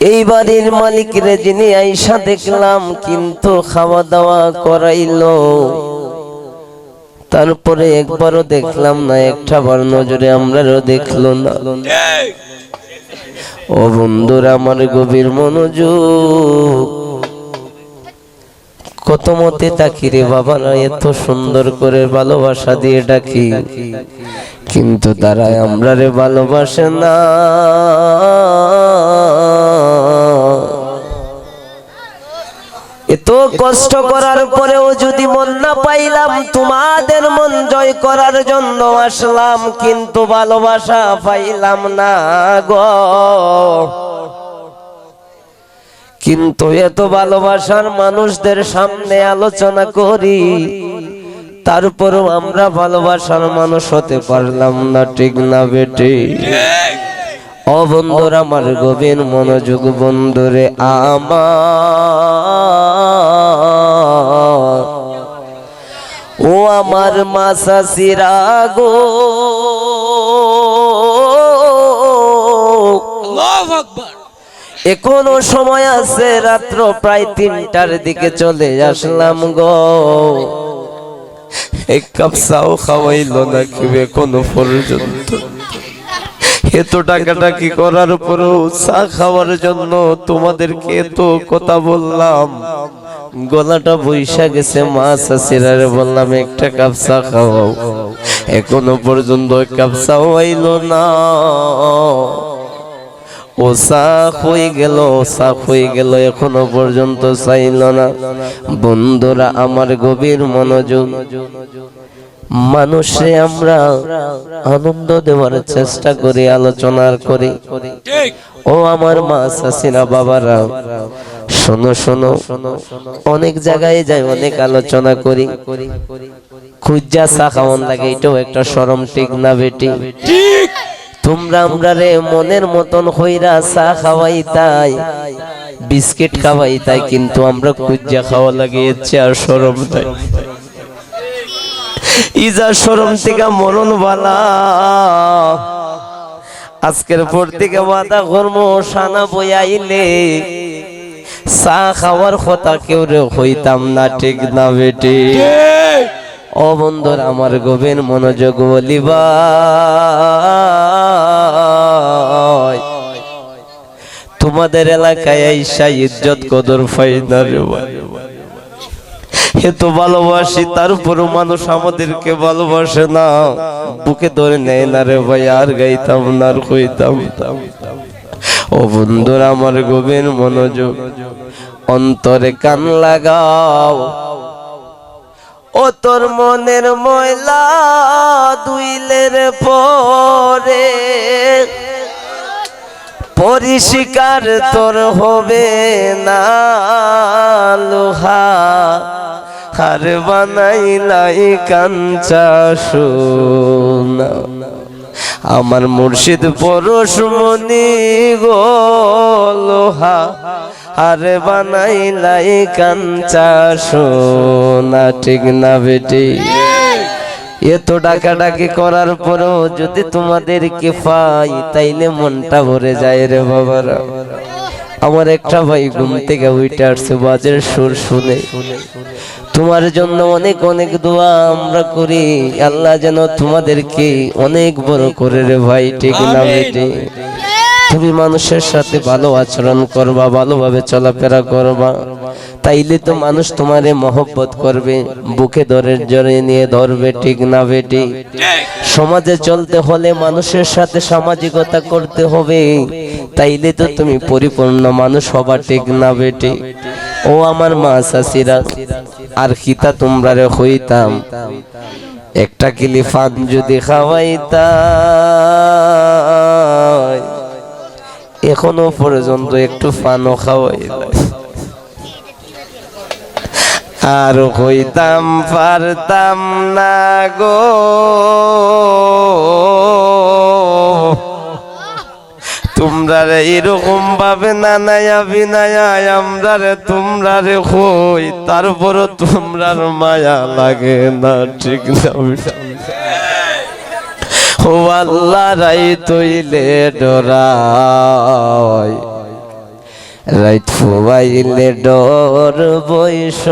এই বাড়ির মালিকরে যিনি আইসা দেখলাম, কিন্তু খাওয়া দাওয়া করাইল। তারপরে একবারও দেখলাম না, একটা বার নজরে আমরাও দেখল না। ও বন্ধুরা আমার গভীর মনোযোগ। কত মতে তাকি রে বাবারা এত সুন্দর করে ভালোবাসা দিয়ে ডাকি। কিন্তু তারা আমরা রে ভালোবাসে না। এত কষ্ট করার পরেও যদি মন না পাইলাম, তোমাদের মন জয় করার জন্য আসলাম, কিন্তু ভালোবাসা পাইলাম না গো। কিন্তু এত ভালোবাসার মানুষদের সামনে আলোচনা করি, তারপরও আমরা ভালোবাসার মানুষ হতে পারলাম না, ঠিক না বেটে? ও বন্ধুর আমার গভীর মনোযোগ বন্ধুরে আমার। ও আমার মাসা সিরাগো এখনও সময় আছে রাত্র প্রায় তিনটার দিকে চলে আসলাম গো। এক কাপ চাও খাওয়াইলো না কিবে কোনো পর্যন্ত? এত টাকাটা কি করার পরেও চা খাওয়ার জন্য তোমাদেরকে এত কথা বললাম। গলাটা বৈশা গেছে মাছ আসিরারে বললাম, একটা কাপ চা খাওয়াও এখনও পর্যন্ত কাপ চাও আইলো না। ও সাখ হয়ে গেল সাখ হয়ে গেল, এখনও পর্যন্ত চাইল না। বন্ধুরা, আমার গভীর মনোযোগ। মানুষে আমরা আনন্দ দেওয়ার চেষ্টা করি, আলোচনার করি। ও আমার মা চাষিরা বাবারা, শোনো শোনো, অনেক জায়গায় যাই, অনেক আলোচনা করি। খুঁজা চা খাওয়ান লাগে, এটাও একটা সরম ঠিক না বেটি? তোমরা আমরা রে মনের মতন হইরা চা খাওয়াই তাই, বিস্কিট খাওয়াই তাই, কিন্তু আমরা কুজ্জা খাওয়া লাগিয়েছি আর সরম তাই ইজা সরম থেকে মরণ বালা। আজকের পর থেকে বাদা কর্ম সানা বইয়াইলে চা খাওয়ার কথা কেউ রে হইতাম না ঠিক না বেটি। ও বন্ধুর আমার গভীর মনোযোগ বলিবা। তোমাদের এলাকায় আইসা ইজ্জত কদর পাই না রে ভাই। এত ভালোবাসি তারপরও মানুষ আমাদেরকে ভালোবাসে না। বুকে ধরে নেয় না রে ভাই, আর গাইতাম না, আর কইতাম ও বন্ধুরা আমার গভীর মনোযোগ, অন্তরে কান লাগাও। ও তোর মনের ময়লা দুইলের পরে, পরিষ্কার তোর হবে না লোহা। হার বানাইলাই কাঞ্চা সোনা। আমার মুর্শিদ পরশমণি গো লোহা। আরে বানাইলাই কাঞ্চা সোনা। ঠিক না বেটি? এত ডাকাডাকি করার পরেও যদি তোমাদেরকে পাই, তাইলে মনটা ভরে যায় রে বাবারা। আমার একটা ভাই ঘুম থেকে উইটে আসছে বাজের সুর শুনে। তোমার জন্য অনেক অনেক দোয়া আমরা করি। আল্লাহ যেন তোমাদেরকে অনেক বড় করে রে ভাই ঠিক না বেটি? তুমি মানুষের সাথে ভালো আচরণ করবা ভালোভাবে চলাফেরা করবা। তাইলে তো মানুষ তোমারে মহব্বত করবে বুকে ধরে জড়ে নিয়ে ধরবে ঠিক না বেটি? সমাজে চলতে হলে মানুষের সাথে সামাজিকতা করতে হবে। তাইলে তো তুমি পরিপূর্ণ মানুষ হবা ঠিক না বেটি? ও আমার মা চাষিরা আর খিতা তোমরা রে হইতাম। একটা কিলি ফান যদি খাওয়াইতাম। এখনও পর্যন্ত একটু ফানও খাওয়াই আর হইতাম, পারতাম না গো। তোমরা রে এরকম ভাবে না নাই বিনায় আমরা রে তোমরা রে হই তারপরও তোমরার মায়া লাগে না, ঠিক না? ও আল্লাহ রাই তৈলে ডরাই রাইত ফুয়াইলে ডর বৈশ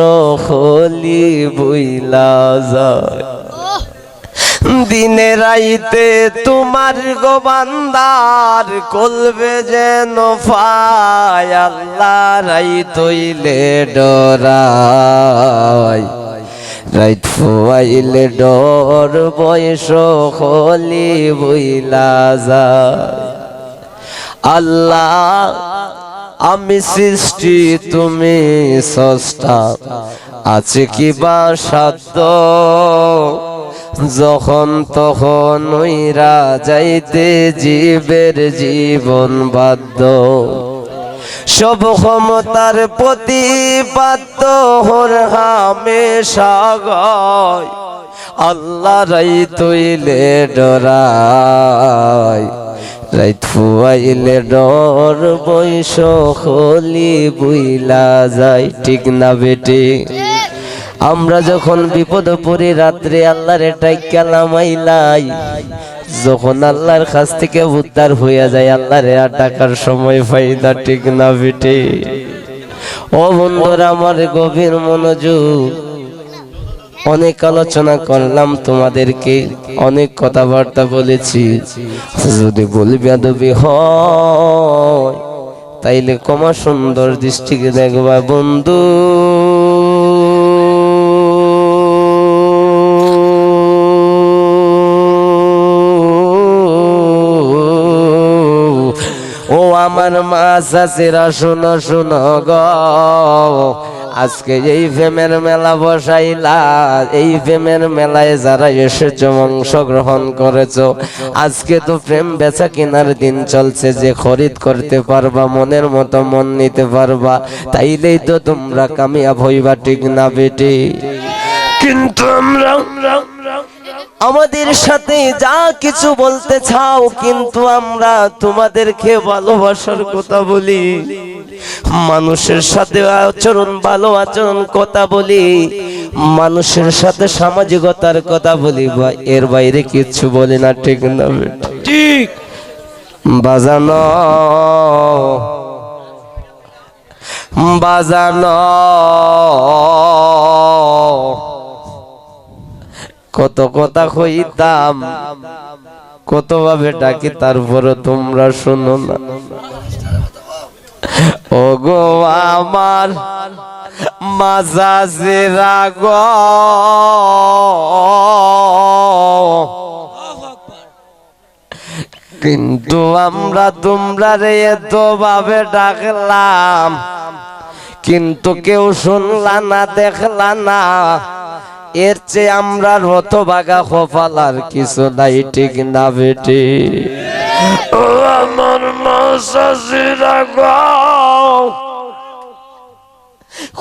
হলি বুইলা যায়। দিনে রাইতে তোমার গোবান্দার কলবে যেন আল্লাহ রাইতইলে ডরাই রাইত ফুয়াইলে ডর, বয়স হলি বইলা যায়। আল্লাহ, আমি সৃষ্টি, তুমি সষ্টা আছে কি বা সাধ্য? যখন তখন ওইরা যাইতে জীবের জীবন বাধ্য। সব ক্ষমতার প্রতিপাদ্য হর হামেশা গয় আল্লাহ রাই তৈলে ডরাই রাইত ফুয়াইলে ডর বৈশ হলি বুইলা যায়, ঠিক না বেটি? আমরা যখন বিপদ পড়ি রাত্রে আল্লাহর এটাই যখন আল্লাহর কাছ থেকে উদ্ধার হইয়া যায়, আল্লাহরে আর টাকার সময় ফাইদা ঠিক না বেটে। ও বন্ধুরা আমার গভীর মনোযোগ, অনেক আলোচনা করলাম তোমাদেরকে, অনেক কথাবার্তা বলেছি। যদি বলবি আদবি হয়, তাইলে কমা সুন্দর দৃষ্টিকে দেখবা বন্ধু। ও আমার মা চাষিরা শুনো শুনো গ। আজকে এই প্রেমের মেলা বসাইলা, এই প্রেমের মেলায় যারা এসেছ, অংশগ্রহণ করেছ, আজকে তো প্রেম বেচা কেনার দিন চলছে, যে খরিদ করতে পারবা, মনের মতো মন নিতে পারবা, তাইলেই তো তোমরা কামিয়াব হইবা, ঠিক না বেটি? কিন্তু আমরা আমাদের সাথে যা কিছু বলতে চাও কিন্তু আমরা তোমাদেরকে ভালোবাসার কথা বলি। মানুষের সাথে আচরণ ভালো আচরণ কথা বলি। মানুষের সাথে সামাজিকতার কথা বলি। বা এর বাইরে কিচ্ছু বলি না ঠিক না? ঠিক। বাজানো। বাজানো। কত কথা কইতাম, কত ভাবে ডাকি তারপরে তোমরা শোনো না। ও গো আমার মাজাজেরা গো। আল্লাহু আকবার কিন্তু আমরা তোমরা রে এত ভাবে ডাকলাম, কিন্তু কেউ শুনলা না, দেখলা না। এর চেয়ে আমরা রথবাগা কপাল আর কিছু নাই, ঠিক না বেটি? আমার মাসাসিরা গো।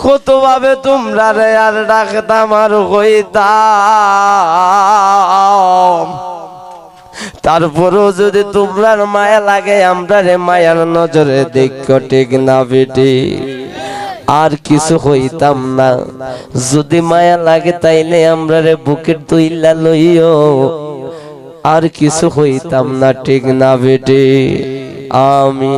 কত ভাবে তোমরা রে আর ডাকতাম আর হইতাম। তারপরেও যদি তোমরার মায়া লাগে, আমরা রে মায়ার নজরে দেখ, ঠিক না বেটি? আর কিছু হইতাম না। যদি মায়া লাগে তাইলে আমরা রে বুকের তুইলা লইও। আর কিছু হইতাম না, ঠিক না বেটে। আমি